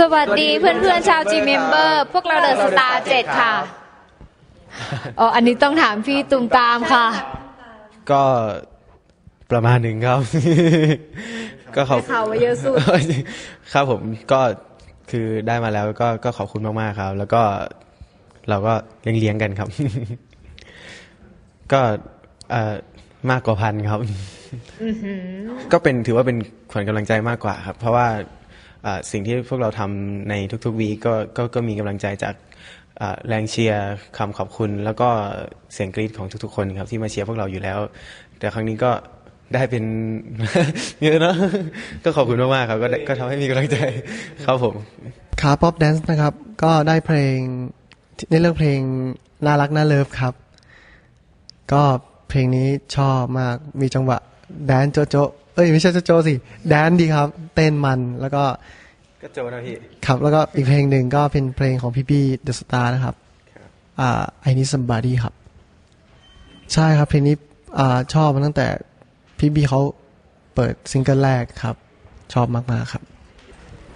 สวัสดีเพื่อนๆชาว G Member พวกเราเดอะสตาร์เจ็ดค่ะอ๋ออันนี้ต้องถามพี่ตุมตามค่ะ ก็ประมาณหนึ่งครับ ก็ขอบได้ข่าวว่าเยอะสุดครับผมก็คือได้มาแล้วก็ก็ขอบคุณมากๆครับ แล้วก็เราก็เลี้ยงเลี้ยงๆกันครับ ก็เอ่อมากกว่าพันครับก็เป็นถือว่าเป็นขวัญกำลังใจมากกว่าครับ เพราะว่าอ่า สิ่งที่พวกเราทำในทุกๆวีก็ก็ก็มีกำลังใจจากแรงเชียร์คำขอบคุณ แล้วก็เสียงกรี๊ดของทุกๆ คนครับที่มาเชียร์พวกเราอยู่แล้ว แต่ครั้งนี้ก็ได้เป็นเยอะเนอะก็ขอบคุณมากๆครับก็ก็ทำให้มีกำลังใจครับผมขาป๊อปแดนซ์นะครับ ก็ได้เพลงในเรื่องเพลงน่ารักน่าเลิฟครับ ก็เพลงนี้ชอบมากมีจังหวะแดนโจโจ เอ้ยไม่ใช่โจโจสิแดนดีครับ เต้นมันแล้วก็ก็โจนะพี่ ครับ แล้วก็อีกเพลงหนึ่งก็เป็นเพลงของพี่บี้เดอะสตาร์นะครับอ่า I Need Somebody ครับ ใช่ครับเพลงนี้อ่าชอบมาตั้งแต่พี่บี้เขาเปิดซิงเกิลแรกครับ ชอบมากๆครับ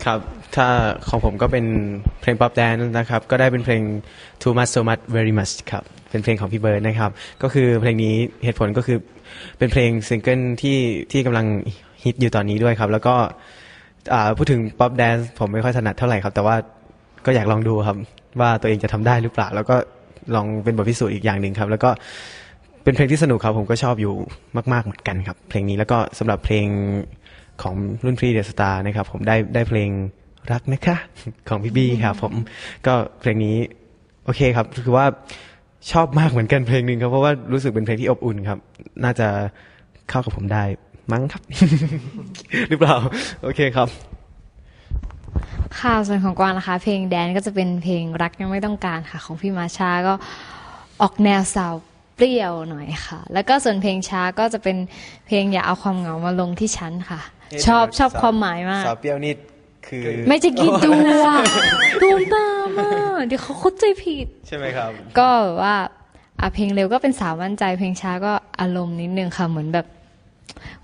ครับ ถ้าของผมก็เป็นเพลงป๊อปแดนนะครับ ก็ได้เป็นเพลง too much so much very much ครับ เป็นเพลงของพี่เบิร์ดนะครับ ก็คือเพลงนี้เหตุผลก็คือเป็นเพลงซิงเกิลที่ที่กำลังฮิตอยู่ตอนนี้ด้วยครับ แล้วก็อ่าพูดถึงป๊อปแดนผมไม่ค่อยถนัดเท่าไหร่ครับ แต่ว่าก็อยากลองดูครับ ว่าตัวเองจะทำได้หรือเปล่า แล้วก็ลองเป็นบทพิสูจน์อีกอย่างหนึ่งครับ แล้วก็เป็นเพลงที่สนุกครับ ผมก็ชอบอยู่มาก ๆเหมือนกันครับ เพลงนี้แล้วก็สำหรับเพลง ของรุ่นพี่เดอะสตาร์นะครับ ผมได้ได้เพลงรักนะคะของพี่บี้ครับผมก็เพลงนี้โอเคครับคือว่าชอบมากเหมือนกันเพลงหนึ่งครับ เพราะว่ารู้สึกเป็นเพลงที่อบอุ่นครับ น่าจะเข้ากับผมได้มั้งครับ หรือเปล่า โอเคครับ ค่ะส่วนของกวางนะคะ เพลงแดนก็จะเป็นเพลงรักยังไม่ต้องการค่ะ ของพี่มาชาก็ออกแนวสาวเปรี้ยวหน่อยค่ะ แล้วก็ส่วนเพลงช้าก็จะเป็นเพลงอย่าเอาความเหงามาลงที่ฉันค่ะ ชอบชอบความหมายมาก สาวเปรี้ยวนี่คือ ไม่จะกี่ตัวตูมตามอะเดี๋ยวเขาเข้าใจผิด ใช่ไหมครับ ก็แบบว่าอะเพลงเร็วก็เป็นสาวมั่นใจ เพลงช้าก็อารมณ์นิดนึงค่ะเหมือนแบบ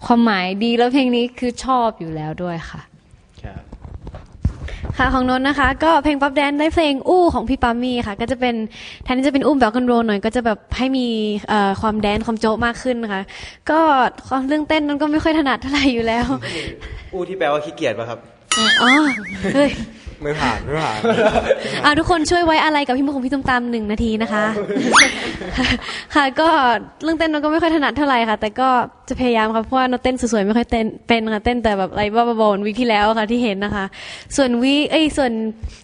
ความหมายดีแล้วเพลงนี้คือชอบอยู่แล้วด้วยค่ะครับ ค่ะของนนท์นะคะ ก็เพลงป๊อปแดนได้เพลงอู้ของพี่ปามี่ค่ะ ก็จะเป็นแทนที่จะเป็นอุ้มแบบคอนโรลหน่อยก็จะแบบให้มีเอ่อความแดนความโจ๊ะมากขึ้นนะคะ ก็ความเรื่องเต้นนั้นก็ไม่ค่อยถนัดเท่าไหร่อยู่แล้ว อู้ที่แปลว่าขี้เกียจป่ะครับ อ๋อ เฮ้ย ไม่ผ่านไม่ผ่านอะทุกคนช่วยไว้อะไรกับพี่มุกของพี่ตุ้มตามหนึ่งนาทีนะคะ ค่ะก็เรื่องเต้นนนก็ไม่ค่อยถนัดเท่าไหร่ค่ะ แต่ก็จะพยายามค่ะเพราะว่านนเต้นสวยๆไม่ค่อยเต้นเป็นค่ะเต้นแต่แบบอะไรบ้าๆบอๆวีคที่แล้วค่ะที่เห็นนะคะ ส่วนวีเอ้ยส่วน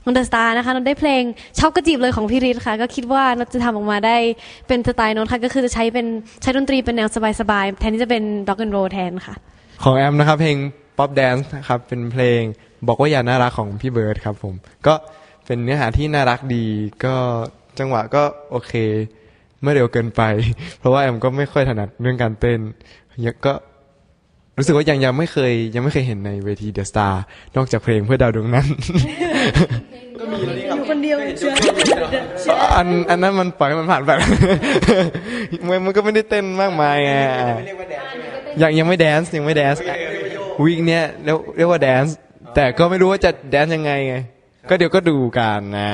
นนเดอะสตาร์นะคะนนได้เพลงชอบกระจีบเลยของพี่ฤทธิ์ค่ะ ก็คิดว่านนจะทำออกมาได้เป็นสไตล์นนท์ค่ะก็คือจะใช้เป็นใช้ดนตรีเป็นแนวสบายๆแทนที่จะเป็นด็อกแอนโรแทนค่ะ ของแอมนะครับเพลง Pop Dance นะครับเป็นเพลง บอกว่าอย่าน่ารักของพี่เบิร์ดครับผมก็เป็นเนื้อหาที่น่ารักดีก็จังหวะก็โอเค ไม่เร็วเกินไป เพราะว่าแอมก็ไม่ค่อยถนัดเรื่องการเต้นยังก็รู้สึกว่ายังยังไม่เคย ยังไม่เคยเห็นในเวทีเดอะสตาร์นอกจากเพลงเพื่อดาวดวงนั้นอันอันนั้นมันปล่อยให้มันผ่านไปมันมันก็ไม่ได้เต้นมากมายไงยังยังไม่แดนซ์ยังไม่แดนซ์วีคเนี้ยเรียกเรียกว่าแดนซ์ แต่ก็ไม่รู้ว่าจะแดนซ์ยังไงไง ก็เดี๋ยวก็ดูกันนะ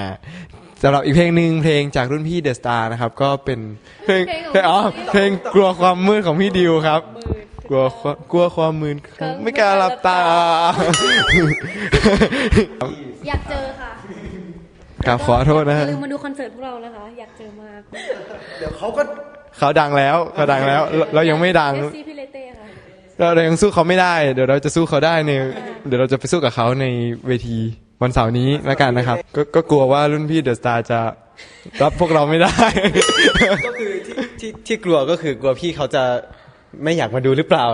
สำหรับอีกเพลงหนึ่งเพลงจากรุ่นพี่เดอะสตาร์นะครับ ก็เป็นเพลงเพลงอ๋อเพลงกลัวความมืดของพี่ดิวครับ กลัวความกลัวความมืดครับไม่กล้าหลับตา อยากเจอค่ะครับขอโทษนะอฮะย่าลืมมาดูคอนเสิร์ตพวกเรานะคะ อยากเจอมากเขาดังแล้วเขาดังแล้ว เราเรายังไม่ดังเอฟซีพี่เลเต้ค่ะเราเรายังสู้เขาไม่ได้ เดี๋ยวเราจะสู้เขาได้ใน เดี๋ยวเราจะไปสู้กับเขาในเวทีวันเสาร์นี้แล้วกันนะครับก็ก็กลัวว่ารุ่นพี่เดอะสตาร์จะรับพวกเราไม่ได้ ก็คือที่ที่ที่กลัวก็คือกลัวพี่เขาจะไม่อยากมาดูหรือเปล่า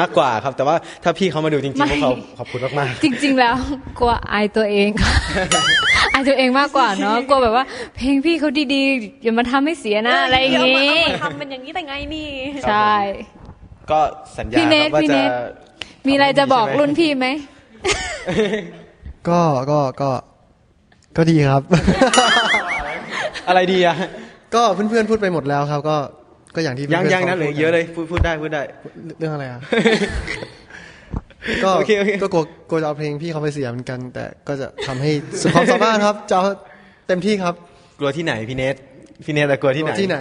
มากกว่าครับ แต่ว่าถ้าพี่เขามาดูจริงๆพวกเขาขอบคุณมากจริง ๆ แล้วกลัวอายตัวเองค่ะอายตัวเองมากกว่าเนาะกลัวแบบว่า เพลงพี่เขาดีๆอย่ามาทำให้เสียนะอะไรอย่างนี้งี้ทำเป็นอย่างนี้แต่ไงนี่ ใช่ ๆ ก็สัญญาพี่คเนรัทบว่าพี่จะเนทมีอะไรจะบอกรุ่นพี่ไหม ก็ก็ก็ก็ดีครับ อะไรดีอะก็เพื่อนๆพูดไปหมดแล้วครับ ก็ก็อย่างที่ยังพื่อๆยังนะขาเหลือพูดเยอะเลยพูดพูดได้พูดได้ เรื่องอะไรอะก็โอเคโอเคก็กลัวกลัวจะเอาเพลงพี่เขาไปเสียเหมือนกัน แต่ก็จะทำให้สุดความสามารถครับจะเอาเต็มที่ครับ กลัวที่ไหนพี่เนทพี่เนทอะกลัวที่ไหนที่ไหน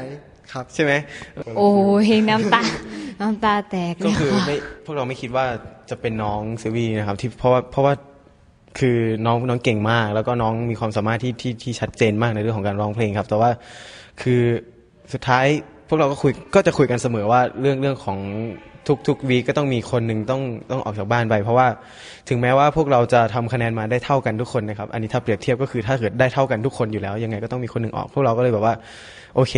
ครับ ใช่ไหมโอ้ยน้ำตา น้ำตาแตกก็คือไม่พวกเราไม่คิดว่าจะเป็นน้องเซวีนะครับ ที่เพราะว่าเพราะว่าคือน้องน้องเก่งมาก แล้วก็น้องมีความสามารถที่ที่ที่ชัดเจนมากในเรื่องของการร้องเพลงครับ แต่ว่าคือสุดท้ายพวกเราก็คุยก็จะคุยกันเสมอว่าเรื่องเรื่องของทุกทุกวีก็ต้องมีคนหนึ่งต้องต้องออกจากบ้านไป เพราะว่าถึงแม้ว่าพวกเราจะทำคะแนนมาได้เท่ากันทุกคนนะครับ อันนี้ถ้าเปรียบเทียบก็คือถ้าเกิดได้เท่ากันทุกคนอยู่แล้ว ยังไงก็ต้องมีคนหนึ่งออก พวกเราก็เลยแบบว่า โอเค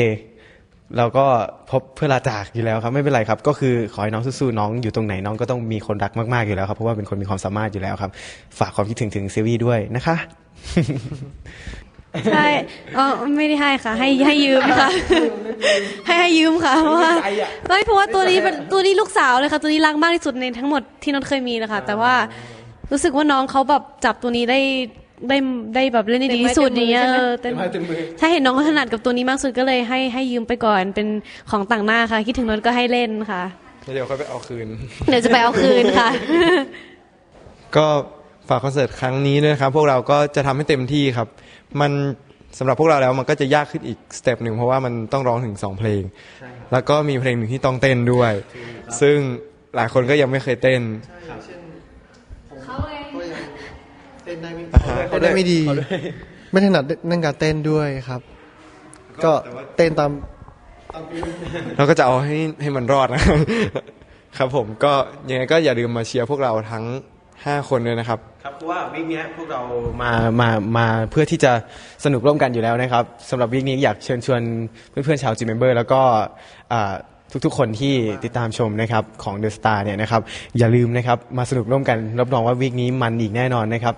เราก็พบเพื่อลาจากอยู่แล้วครับไม่เป็นไรครับ ก็คือขอให้น้องสู้ๆน้องอยู่ตรงไหนน้องก็ต้องมีคนรักมากๆอยู่แล้วครับเพราะว่าเป็นคนมีความสามารถอยู่แล้วครับ ฝากความคิดถึงถึงเซวีด้วยนะคะ ใช่อ๋อไม่ได้ให้ค่ะ ให้ให้ยืมค่ะ ให้ให้ยืมค่ะเพราะว่าไม่เพราะว่าตัวนี้เป็นตัวนี้ลูกสาวเลยค่ะ ตัวนี้รักมากที่สุดในทั้งหมดที่นนท์เคยมีเลยค่ะ แต่ว่ารู้สึกว่าน้องเขาแบบจับตัวนี้ได้ ได้ได้แบบเล่นได้ดีที่สุดอย่างเงี้ยเออเต็มถ้าเห็นน้องเขาถนัดกับตัวนี้มากสุดก็เลยให้ให้ยืมไปก่อนเป็นของต่างหน้าค่ะ คิดถึงนนท์ก็ให้เล่นค่ะ เดี๋ยวค่อยไปเอาคืน เดี๋ยวจะไปเอาคืนค่ะ ก็ฝากคอนเสิร์ตครั้งนี้ด้วยนะครับ พวกเราก็จะทำให้เต็มที่ครับ มันสำหรับพวกเราแล้วมันก็จะยากขึ้นอีกสเต็ปหนึ่งเพราะว่ามันต้องร้องถึงสองเพลง แล้วก็มีเพลงหนึ่งที่ต้องเต้นด้วย ซึ่งหลายคนก็ยังไม่เคยเต้นเต้ นได้ไม่อ่าฮะ เต้นได้ไม่ดีไม่ถนัดเรื่องการเต้นด้วยครับ ก็เต้นตาม เราก็จะเอาให้ให้มันรอดนะ ครับผมก็ยังไงก็อย่าลืมมาเชียร์พวกเราทั้ง 5 คนด้วยนะครับ ครับเพราะว่าวิกนี้พวกเรามามามาเพื่อที่จะสนุกร่วมกันอยู่แล้วนะครับสำหรับวิกนี้อยากเชิญชวนเพื่อนๆชาวจีเมมเบอร์แล้วก็อ่าทุกๆคนที่ติดตามชมนะครับของ The Star เนี่ยนะครับอย่าลืมนะครับมาสนุกร่วมกันรับรองว่าวิกนี้มันอีกแน่นอนนะครับ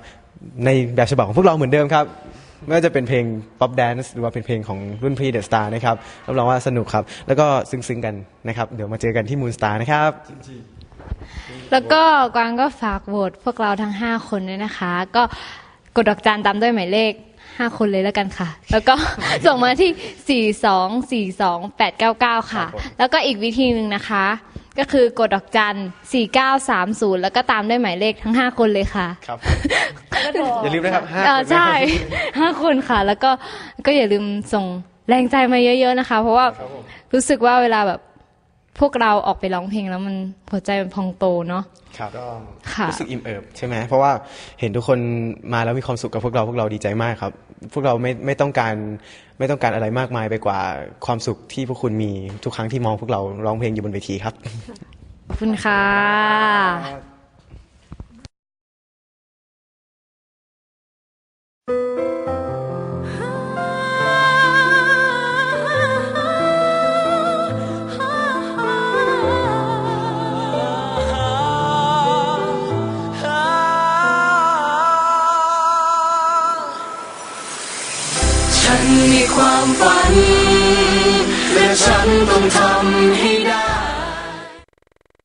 ในแบบฉบับของพวกเราเหมือนเดิมครับ ไม่ว่าจะเป็นเพลง Pop Dance หรือว่าเป็นเพลงของรุ่นพี่ The Star นะครับรับรองว่าสนุกครับ แล้วก็ซึ้งๆกันนะครับ เดี๋ยวมาเจอกันที่ Moon Star นะครับ แล้วก็กวางก็ฝากโหวตพวกเราทั้ง 5 คนด้วยนะคะ ก็กดดอกจันตามด้วยหมายเลข 5 คนเลยแล้วกันค่ะ แล้วก็ ส่งมาที่ 4 2 4 2 8 9 9 ค่ะ แล้วก็อีกวิธีหนึ่งนะคะ ก็คือกดดอกจัน4930 แล้วก็ตามด้วยหมายเลขทั้ง 5 คนเลยค่ะ ครับ อย่าลืมนะครับห้าเออคนนะ ใช่ห้าคนค่ะ แล้วก็ก็อย่าลืมส่งแรงใจมาเยอะ ๆนะคะ เพราะว่ารู้สึกว่าเวลาแบบ พวกเราออกไปร้องเพลงแล้วมันหัวใจมันพองโตเนาะครับค่ะรู้สึกอิ่มเอิบใช่ไหมเพราะว่าเห็นทุกคนมาแล้วมีความสุขกับพวกเราพวกเราดีใจมากครับ พวกเราไม่ไม่ต้องการไม่ต้องการอะไรมากมายไปกว่าความสุขที่พวกคุณมีทุกครั้งที่มองพวกเราร้องเพลงอยู่บนเวทีครับขอบคุณค่ะ นมีค